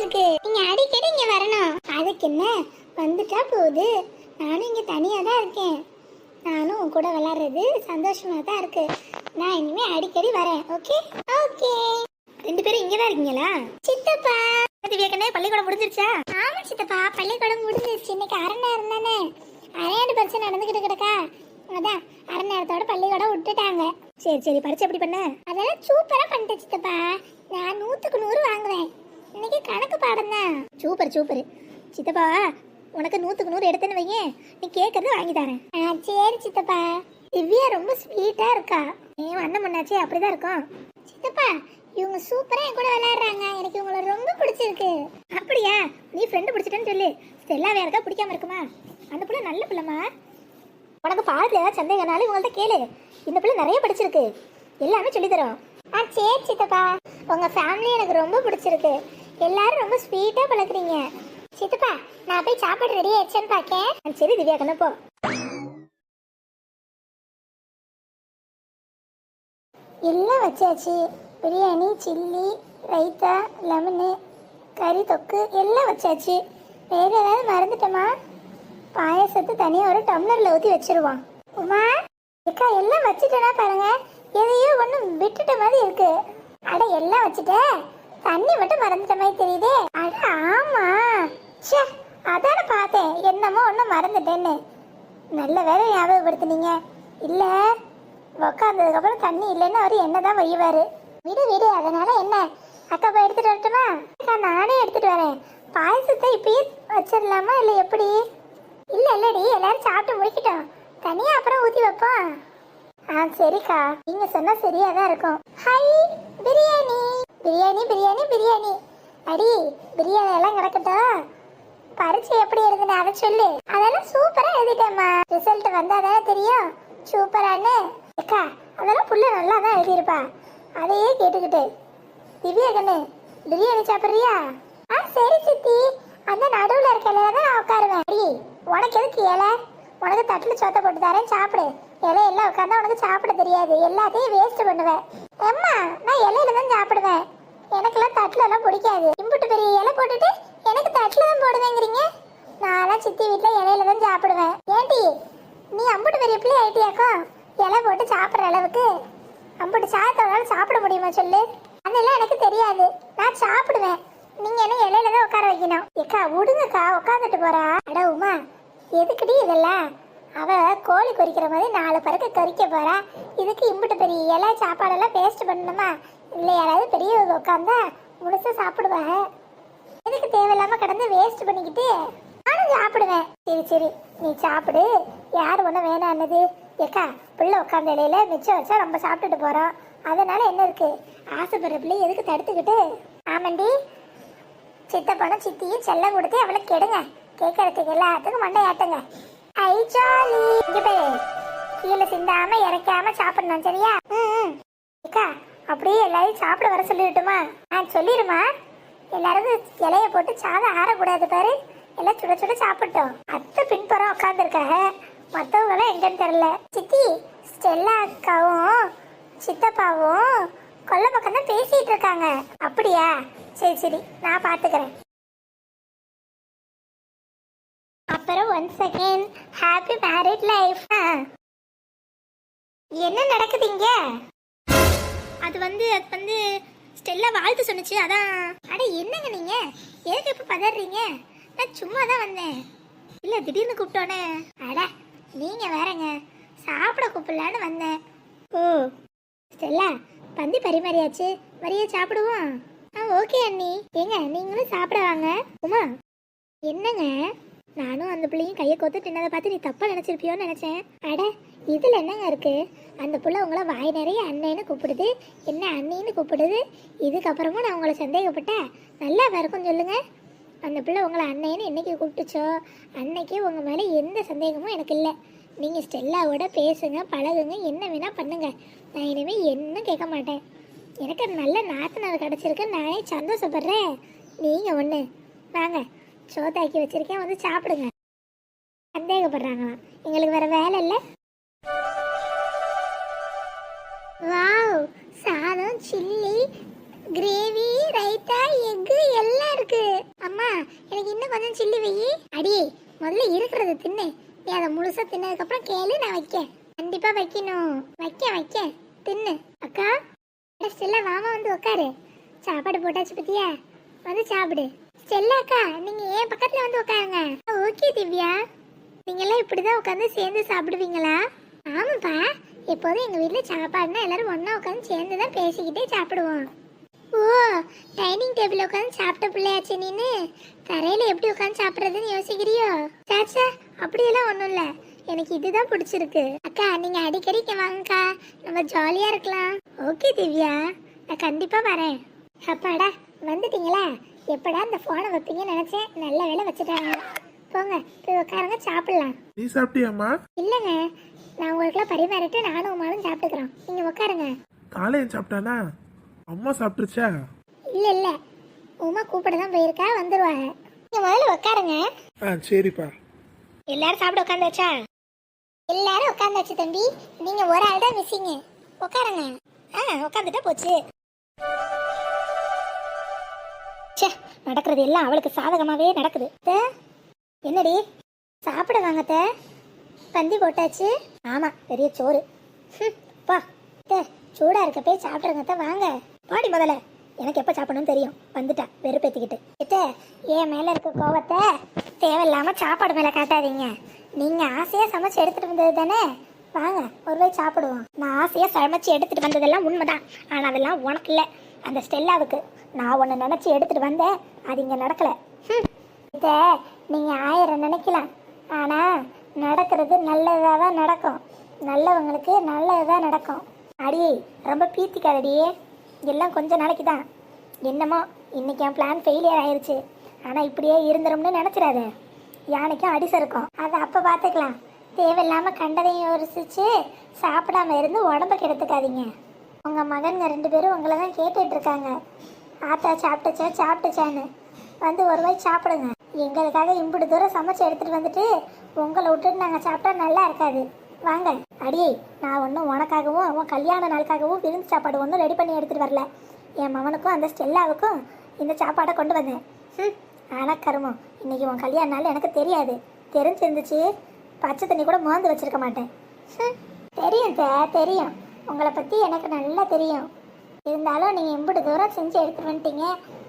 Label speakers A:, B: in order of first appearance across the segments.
A: பிடிச்சிருக்கு நீங்க அடிக்கடி இங்க வரணும். அதுக்கு என்ன? வந்துட்டா போகுது. நானும் இங்க தனியா தான் இருக்கேன். நானும் உன் கூட விளாடுறது சந்தோஷமா தான் இருக்கு. நான் இனிமே அடிக்கடி வரேன். ஓகே? ஓகே. ரெண்டு பேரும் இங்க தான் இருக்கீங்களா? சித்தப்பா. திவ்யாக்கண்ணே பள்ளிக்கூடம் முடிஞ்சிருச்சா? ஆமா சித்தப்பா பள்ளிக்கூடம் முடிஞ்சிருச்சு. இன்னைக்கு அரை நேரம் தானே. அரையாண்டு பரிசு நடந்துகிட்டு கிடக்கா. அதான் அரை நேரத்தோட பள்ளிக்கூடம் விட்டுட்டாங்க. சரி சரி பரிசு எப்படி பண்ண? அதெல்லாம் சூப்பரா பண்ணிட்டேன் சித்தப்பா. நான் நூத்துக்கு நூறு வாங்குவேன். இன்னைக்கு கணக்கு பாடம் தான் சூப்பர் சூப்பர். சித்தப்பா உனக்கு நூற்றுக்கு நூறு எடுத்தேன்னு வைங்க நீ கேட்கறது வாங்கி தரேன். ஆ சரி சித்தப்பா. திவ்யா ரொம்ப ஸ்வீட்டாக இருக்கா. ஏன் அண்ணன் முன்னாச்சே அப்படிதான் இருக்கும். சித்தப்பா இவங்க சூப்பரா என் கூட விளையாடுறாங்க. எனக்கு இவங்கள ரொம்ப பிடிச்சிருக்கு. அப்படியா? நீ ஃப்ரெண்டு பிடிச்சிட்டேன்னு சொல்லு. ஸ்டெல்லா வேறக்கா பிடிக்காம இருக்குமா? அந்த பிள்ளை நல்ல பிள்ளைமா உனக்கு பாடல ஏதாவது சந்தேகனாலும் இவங்கள்ட்ட கேளு. இந்த பிள்ளை நிறைய படிச்சிருக்கு. எல்லாமே சொல்லி ஆ சரி சித்தப்பா. உங்கள் ஃபேமிலி எனக்கு ரொம்ப பிடிச்சிருக்கு. எல்லாரும் ரொம்ப ஸ்வீட்டா பழகுறீங்க. சித்தப்பா நான் போய் சாப்பாடு ரெடி ஆயிடுச்சேன்னு பார்க்கேன். சரி திவ்யா கண்ணு போ. எல்லாம் வச்சாச்சு. பிரியாணி சில்லி ரைத்தா லெமனு கறி தொக்கு எல்லாம் வச்சாச்சு. வேற ஏதாவது மறந்துட்டோமா? பாயசத்தை தனியாக ஒரு டம்ளரில் ஊற்றி வச்சிருவான் உமா அக்கா எல்லாம் வச்சுட்டேனா பாருங்க. எதையோ ஒன்றும் விட்டுட்ட மாதிரி இருக்கு. அட எல்லாம் வச்சுட்டேன் தண்ணி மட்டும் மறந்துட்ட மாதிரி தெரியுதே. அட ஆமா. ச்சே அதான பார்த்தேன். என்னமோ ஒன்று மறந்துட்டேன்னு. நல்ல வேலை ஞாபகப்படுத்துனீங்க. இல்ல உக்காந்ததுக்கு அப்புறம் தண்ணி இல்லைன்னு அவர் என்னதான் வையுவாரு விடு விடு அதனால என்ன? அக்கா போய் எடுத்துட்டு வரட்டுமா? அக்கா நானே எடுத்துட்டு வரேன். பாயசத்தை இப்பயே வச்சிடலாமா இல்லை எப்படி? இல்ல இல்லடி எல்லாரும் சாப்பிட்டு முடிக்கிட்டோம். தனியா அப்புறம் ஊத்தி வைப்போம். ஆ சரிக்கா. நீங்க சொன்னா சரியாக தான் இருக்கும். ஹை பிரியாணி. பிரியாணி பிரியாணி பிரியாணி. அடி பிரியாணி எல்லாம் கிடக்கட்டும் பரீட்சை எப்படி எழுதுன? அதை சொல்லு. அதெல்லாம் சூப்பரா எழுதிட்டேம்மா. ரிசல்ட் வந்தாதானே தெரியும். சூப்பரான்னு அக்கா அதெல்லாம் புள்ள நல்லா தான் எழுதியிருப்பா. அதையே கேட்டுக்கிட்டு. திவ்யா கண்ணு பிரியாணி சாப்பிட்றியா? ஆ சரி சித்தி. அந்த நடுவில் இருக்க தான் நான் உட்காருவேன். அடி உனக்கு எதுக்கு ஏழை? உனக்கு தட்டில் சோத்தை போட்டு தரேன் சாப்பிடு. இலையெல்லாம் உட்காந்தா உனக்கு சாப்பிட தெரியாது. எல்லாத்தையும் வேஸ்ட் பண்ணுவேன். அம்மா நான் இலையில தான் சாப்பிடுவேன். எனக்கெல்லாம் தட்டுல எல்லாம் பிடிக்காது. இம்புட்டு பெரிய இலை போட்டுட்டு எனக்கு தட்டுல தான் போடுவேங்கிறீங்க? நான்லாம் சித்தி வீட்டில் இலையில தான் சாப்பிடுவேன். ஏண்டி நீ அம்புட்டு பெரிய பிள்ளை ஆயிட்டியாக்கோ? இலை போட்டு சாப்பிட்ற அளவுக்கு. அம்புட்டு சாதத்தோட சாப்பிட முடியுமா சொல்லு? அதெல்லாம் எனக்கு தெரியாது. நான் சாப்பிடுவேன். நீங்க என்ன இலையில தான் உட்கார வைக்கணும். இக்கா விடுங்கக்கா உட்காந்துட்டு போறா. அட உமா எதுக்குடி இதெல்லாம்? அவ கோழி கொறிக்கிற மாதிரி நாலு பறக்க கறிக்க போறா. இதுக்கு இம்புட்டு பெரிய இலை சாப்பாடெல்லாம் வேஸ்ட் பண்ணணுமா? இல்லை யாராவது பெரியவங்க உட்காந்தா முழுசா சாப்பிடுவாங்க. எதுக்கு தேவையில்லாம கடந்து வேஸ்ட் பண்ணிக்கிட்டு நானும் சாப்பிடுவேன். சரி சரி நீ சாப்பிடு. யார் ஒன்றும் வேணான்னது? ஏக்கா பிள்ளை உட்காந்த இலையில மிச்சம் வச்சா நம்ம சாப்பிட்டுட்டு போறோம். அதனால என்ன இருக்கு? ஆசைப்படுற பிள்ளை எதுக்கு தடுத்துக்கிட்டு? ஆமாண்டி சித்தப்பனும் சித்தியும் செல்லம் கொடுத்து அவளை கெடுங்க. கேட்கறதுக்கு எல்லாத்துக்கும் மண்டை ஆட்டுங்க ஐ ஜாலி. இங்க கீழே சிந்தாம இறக்காம சாப்பிடணும் சரியா? ம், அக்கா அப்படியே எல்லாரையும் சாப்பிட வர சொல்லிட்டுமா ஆ சொல்லிடுமா? எல்லாரும் இலைய போட்டு சாதம் ஆறக்கூடாது பாரு. எல்லாம் சுட சுட சாப்பிட்டோம். அத்தை பின்புறம் உட்காந்துருக்காங்க மற்றவங்களாம் எங்கன்னு தெரியல. சித்தி ஸ்டெல்லா அக்காவும் சித்தப்பாவும் கொல்ல பக்கம் தான் பேசிட்டு இருக்காங்க. அப்படியா? சரி சரி நான் பாத்துக்கிறேன். அப்புறம் one second happy married life என்ன நடக்குது இங்க? அது வந்து அது வந்து ஸ்டெல்லா வாழ்த்து சொன்னுச்சு அதான். அட என்னங்க நீங்க? எதுக்கு இப்ப பதறீங்க? நான் சும்மா தான் வந்தேன். இல்ல திடீர்னு கூப்பிட்டோனே. அட நீங்க வேறங்க. சாப்பிட கூப்பிடலான்னு வந்தேன். ஓ ஸ்டெல்லா பந்தி பரிமாறியாச்சு. வரியா சாப்பிடுவோம். ஆ ஓகே அண்ணி. ஏங்க நீங்களும் சாப்பிட வாங்க. உமா என்னங்க? நானும் அந்த பிள்ளையும் கையை கொத்து தின்னதை பார்த்து நீ தப்பா நினைச்சிருப்பியோன்னு நினைச்சேன். அட இதுல என்னங்க இருக்கு? அந்த புள்ள உங்களை வாய் நிறைய அண்ணன்னு கூப்பிடுது. என்ன அண்ணின்னு கூப்பிடுது? இதுக்கப்புறமும் நான் உங்களை சந்தேகப்பட்டேன் நல்லா இருக்கும் சொல்லுங்க. அந்த பிள்ளை உங்களை அண்ணன்னு என்னைக்கு கூப்பிட்டுச்சோ அன்னைக்கு உங்கள் மேலே எந்த சந்தேகமும் எனக்கு இல்லை. நீங்கள் ஸ்டெல்லாவோட பேசுங்க பழகுங்க என்ன வேணால் பண்ணுங்க. நான் இனிமேல் என்ன கேட்க மாட்டேன். எனக்கு நல்ல நாத்தனார் கிடச்சிருக்கு நானே சந்தோஷப்படுறேன். நீங்கள் ஒன்று வாங்க. சோத்தாக்கி வச்சிருக்கேன். வந்து சாப்பிடுங்க. சந்தேகப்படுறாங்களாம். எங்களுக்கு வேற வேலை இல்லை. வாவ். சாதம் சில்லி கிரேவி ரைத்தா எக்கு எல்லாம் இருக்கு. அம்மா எனக்கு இன்னும் கொஞ்சம் சில்லி வெயி அடியே முதல்ல இருக்கிறது தின்னு. நீ அதை முழுசா தின்னதுக்கப்புறம் கேளு நான் வைக்க கண்டிப்பா வைக்கணும். வைக்க வைக்க. தின்னு. அக்கா ஸ்டில்லாக வாமா வந்து உட்காரு சாப்பாடு போட்டாச்சு பத்தியா? வந்து சாப்பிடு. செல்லாக்கா நீங்க ஏன் பக்கத்துல வந்து உட்காருங்க ஓகே திவ்யா. நீங்க எல்லாம் இப்படிதான் உட்காந்து சேர்ந்து சாப்பிடுவீங்களா? ஆமாப்பா. எப்போதும் எங்க வீட்டில் சாப்பாடுனா எல்லாரும் ஒன்றா உட்காந்து சேர்ந்து தான் பேசிக்கிட்டே சாப்பிடுவோம். ஓ டைனிங் டேபிள் உட்காந்து சாப்பிட்ட பிள்ளையாச்சு நீனு. தரையில எப்படி உட்காந்து சாப்பிடுறதுன்னு யோசிக்கிறியோ? சாச்சா அப்படியெல்லாம் ஒன்றும் இல்ல. எனக்கு இதுதான் பிடிச்சிருக்கு. அக்கா நீங்க அடிக்கடி வாங்கக்கா. நம்ம ஜாலியா இருக்கலாம். ஓகே திவ்யா. நான் கண்டிப்பா வரேன். அப்பாடா வந்துட்டீங்களா? எப்படா இந்த போனை வைப்பீங்கன்னு நினைச்சேன். நல்ல வேலை வச்சுட்டாங்க. போங்க போய் உட்காருங்க சாப்பிடலாம்.
B: நீ சாப்பிட்டியாம்மா?
A: இல்லைங்க நான் உங்களுக்குலாம் பரிமாறிட்டு நானும் உமாலும் சாப்பிட்டுக்கிறோம். நீங்க உட்காருங்க.
B: காலையில் சாப்பிட்டானா? அம்மா சாப்பிட்டுருச்சா?
A: இல்ல இல்ல. உமா கூப்பிட தான் போயிருக்கா வந்துருவாங்க. நீங்க முதல்ல உட்காருங்க.
B: ஆ சரிப்பா.
A: எல்லாரும் சாப்பிட உட்காந்தாச்சா? எல்லாரும் உட்காந்தாச்சு தம்பி. நீங்க ஒரு ஆள் தான் மிஸ்ஸிங்க உட்காருங்க. ஆ உட்காந்துட்டா போச்சு. ச்சே நடக்கிறது எல்லாம் அவளுக்கு சாதகமாகவே நடக்குது. என்னடி? சாப்பிட வாங்கத்த பந்தி போட்டாச்சு. ஆமா பெரிய சோறு. பா அத்தை, சூடா இருக்கப்பே சாப்பிடுங்க வாங்க. பாடி முதல்ல. எனக்கு எப்போ சாப்பிடணும்னு தெரியும். வந்துட்டா வெறுப்பேத்திக்கிட்டு. அத்தை, என் மேல இருக்க கோவத்தை தேவையில்லாம சாப்பாடு மேல காட்டாதீங்க. நீங்க ஆசையா சமைச்சு எடுத்துட்டு வந்தது தானே? வாங்க ஒரு வாய் சாப்பிடுவோம். நான் ஆசையா சமைச்சு எடுத்துட்டு வந்ததெல்லாம் உண்மைதான். ஆனா அதெல்லாம் உனக்கு இல்ல. அந்த ஸ்டெல்லாவுக்கு. நான் உன்னை நினச்சி எடுத்துகிட்டு வந்தேன். அது இங்கே நடக்கலை. ஹம். இத நீங்கள் ஆயிரம் நினைக்கலாம். ஆனால் நடக்கிறது நல்லதாக தான் நடக்கும். நல்லவங்களுக்கு நல்லதா நடக்கும். அடி ரொம்ப பீத்திக்காதடியே எல்லாம் கொஞ்சம் நாளைக்கு தான். என்னமோ இன்றைக்கி என் பிளான் ஃபெயிலியர் ஆயிடுச்சு ஆனால் இப்படியே இருந்துரும்னு நினச்சிடாத. யானைக்கும் அடி சறுக்கும் அதை அப்போ பார்த்துக்கலாம். தேவையில்லாமல் கண்டதையும் யோசிச்சு சாப்பிடாம இருந்து உடம்ப கெடுத்துக்காதீங்க. உங்கள் மகனுங்க ரெண்டு பேரும் உங்களை தான் கேட்டுட்ருக்காங்க ஆத்தா சாப்பிட்டுச்சா சாப்பிட்டுச்சான்னு. வந்து ஒரு வாய் சாப்பிடுங்க. எங்களுக்காக இம்பிடு தூரம் சமைச்சு எடுத்துட்டு வந்துட்டு உங்களை விட்டுட்டு நாங்கள் சாப்பிட்டா நல்லா இருக்காது. வாங்க. அடியே நான் ஒன்றும் உனக்காகவும் உன் கல்யாண நாளுக்காகவும் விருந்து சாப்பாடு ஒன்றும் ரெடி பண்ணி எடுத்துகிட்டு வரல. என் மகனுக்கும் அந்த ஸ்டெல்லாவுக்கும் இந்த சாப்பாடை கொண்டு வந்தேன். ம் ஆனால் கருமம். இன்னைக்கு உன் கல்யாண நாள் எனக்கு தெரியாது. தெரிஞ்சிருந்துச்சு. பச்சை தண்ணி கூட மோந்து வச்சிருக்க மாட்டேன். தெரியும் தெரியும். உங்களை பற்றி எனக்கு நல்லா தெரியும். இருந்தாலும் நீங்கள் எம்பிட்டு தூரம் செஞ்சு எடுத்துட்டு வந்துட்டீங்க.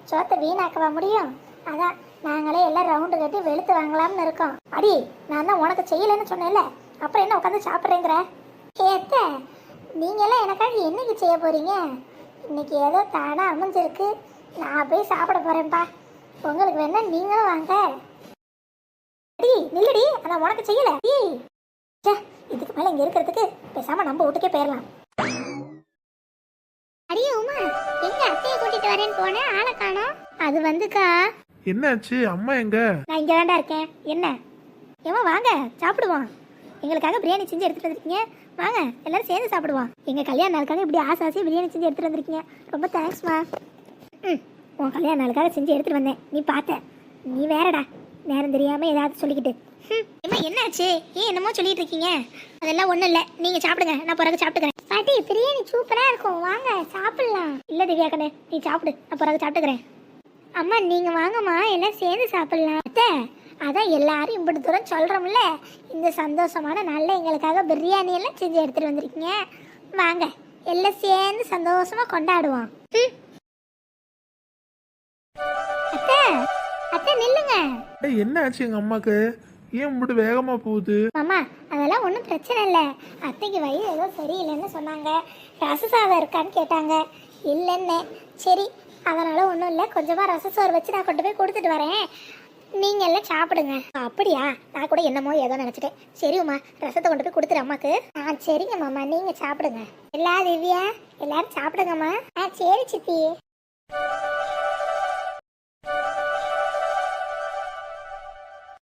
A: சோத்தை வீணாக்கவா முடியும்? அதான் நாங்களே எல்லாம் ரவுண்டு கட்டி வெளுத்து வாங்கலாம்னு இருக்கோம். அடி நான் தான் உனக்கு செய்யலைன்னு சொன்னேன்ல. அப்புறம் என்ன உட்காந்து சாப்பிட்றேங்கிற? ஏத்த நீங்களாம் எனக்காக என்னைக்கு செய்ய போகிறீங்க இன்னைக்கு ஏதோ தானாக அமைஞ்சிருக்கு. நான் போய் சாப்பிட போகிறேன்ப்பா உங்களுக்கு வேணா நீங்களும் வாங்க. அடி நில்லடி அதான் உனக்கு செய்யல. இதுக்கு மேலே இங்கே இருக்கிறதுக்கு பேசாமல் நம்ம வீட்டுக்கே போயிடலாம் போனேன் ஆளை காணோம். அது வந்துக்கா.
B: என்னாச்சு? அம்மா எங்க?
A: நான் இங்க தான்டா இருக்கேன். என்ன? ஏமா வாங்க. சாப்பிடுவோம். எங்களுக்காக பிரியாணி செஞ்சு எடுத்துட்டு வந்திருக்கீங்க. வாங்க எல்லாரும் சேர்ந்து சாப்பிடுவோம். எங்க கல்யாண நாளுக்காக இப்படி ஆசை ஆசையா பிரியாணி செஞ்சு எடுத்துட்டு வந்திருக்கீங்க. ரொம்ப தேங்க்ஸ்மா ம் உன் கல்யாண நாளுக்காக செஞ்சு எடுத்துட்டு வந்தேன். நீ பார்த்த. நீ வேறடா. நேரம் தெரியாம ஏதாவது சொல்லிக்கிட்டு. ம் ஏம்மா என்னாச்சு? ஏன் என்னமோ சொல்லிட்டு இருக்கீங்க? அதெல்லாம் ஒண்ணும் இல்ல. நீங்க சாப்பிடுங்க. நான் பிறகு சாப்பிட்டுக்கிறேன். பாட்டி பிரியாணி சூப்பரா இருக்கும். வாங்க சாப்பிடலாம். இல்ல திவ்யா கண்ணே நீ சாப்பிடு. நான் பிறகு சாப்பிட்டுக்கிறேன். அம்மா நீங்க வாங்கம்மா. எல்லாம் சேர்ந்து சாப்பிடலாம். அத்தை அதான் எல்லாரும் இப்படி தூரம் சொல்றோம்ல. இந்த சந்தோஷமான நல்ல எங்களுக்காக பிரியாணி எல்லாம் செஞ்சு எடுத்துட்டு வந்திருக்கீங்க. வாங்க எல்லாம் சேர்ந்து சந்தோஷமா கொண்டாடுவோம். அத்தை அத்தை நில்லுங்க.
B: என்ன ஆச்சு எங்க அம்மாக்கு? ஏன் இப்படி வேகமா போகுது?
A: மாமா அதெல்லாம் ஒன்றும் பிரச்சனை இல்லை. அத்தைக்கு வயிறு ஏதோ சரியில்லைன்னு சொன்னாங்க. ரசசாதம் இருக்கான்னு கேட்டாங்க. இல்லைன்னு. சரி அதனால ஒன்றும் இல்லை. கொஞ்சமாக ரச சோறு வச்சு நான் கொண்டு போய் கொடுத்துட்டு வரேன். நீங்கள் எல்லாம் சாப்பிடுங்க. அப்படியா? நான் கூட என்னமோ ஏதோ நினச்சிட்டேன். சரி உமா ரசத்தை கொண்டு போய் கொடுத்துரு அம்மாக்கு. ஆ சரிங்க மாமா. நீங்கள் சாப்பிடுங்க. எல்லா திவ்யா. எல்லாரும் சாப்பிடுங்கம்மா. ஆ சரி சித்தி.